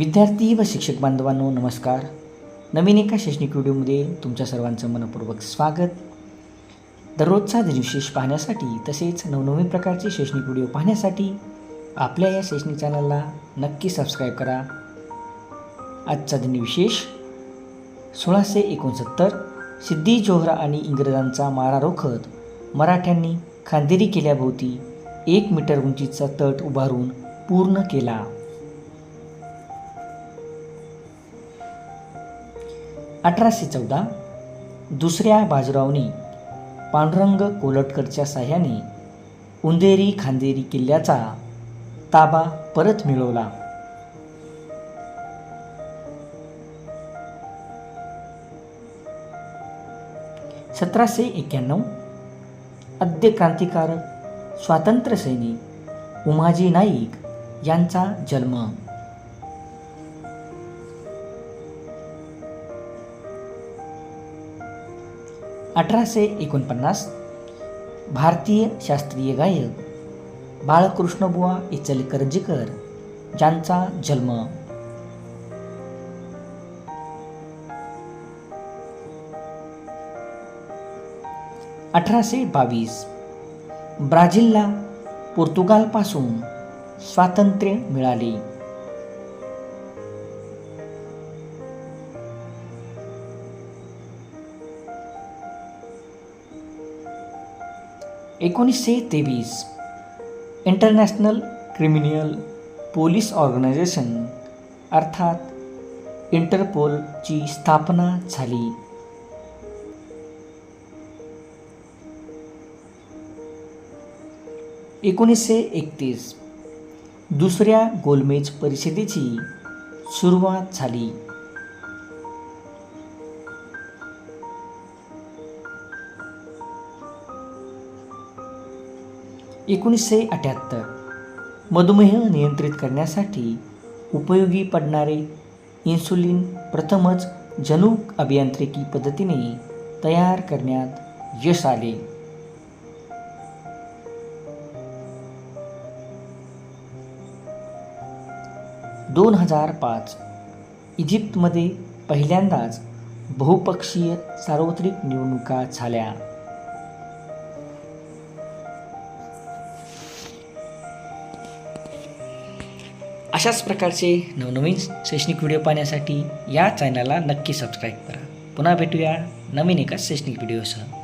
विद्यार्थी व शिक्षक बांधवांनो नमस्कार. नवीन एका शैक्षणिक व्हिडिओमध्ये तुमच्या सर्वांचं मनपूर्वक स्वागत. दररोजचा दिनविशेष पाहण्यासाठी तसेच नवनवीन प्रकारचे शैक्षणिक व्हिडिओ पाहण्यासाठी आपल्या या शैक्षणिक चॅनलला नक्की सबस्क्राईब करा. आजचा दिनविशेष सोळाशे एकोणसत्तर सिद्धी जोहरा आणि इंग्रजांचा मारा रोखत मराठ्यांनी खांदेरी केल्याभोवती एक मीटर उंचीचा तट उभारून पूर्ण केला. अठराशे चौदा दुसऱ्या बाजीरावने पांडुरंग कोलटकरच्या साह्याने उंदेरी खांदेरी किल्ल्याचा ताबा परत मिळवला. सतराशे एक्क्याण्णव आद्य क्रांतिकारक स्वातंत्र्य सैनिक उमाजी नाईक यांचा जन्म. अठराशे एकोणपन्नास भारतीय शास्त्रीय गायक बाळकृष्णबुवा इचलकरंजीकर ज्यांचा जन्म. अठराशे बावीस ब्राझीलला पोर्तुगालपासून स्वातंत्र्य मिळाले. एकोणीसशे तेवीस. इंटरनॅशनल क्रिमिनल पोलीस ऑर्गनायझेशन अर्थात इंटरपोलची स्थापना झाली. एकोणीसशे एकतीस. दुसऱ्या गोलमेज परिषदेची सुरुवात झाली. एकोणीसशे अठ्याहत्तर. मधुमेह नियंत्रित करण्यासाठी उपयोगी पडणारे इन्सुलिन प्रथमच जनुक अभियांत्रिकी पद्धतीने तयार करण्यात यश आले. दोन हजार पाच. इजिप्तमध्ये पहिल्यांदाच बहुपक्षीय सार्वत्रिक निवडणुका झाल्या. अशाच प्रकारचे नवनवीन शैक्षणिक व्हिडिओ पाहण्यासाठी या चॅनलला नक्की सबस्क्राईब करा. पुन्हा भेटूया नवीन एका शैक्षणिक व्हिडिओसह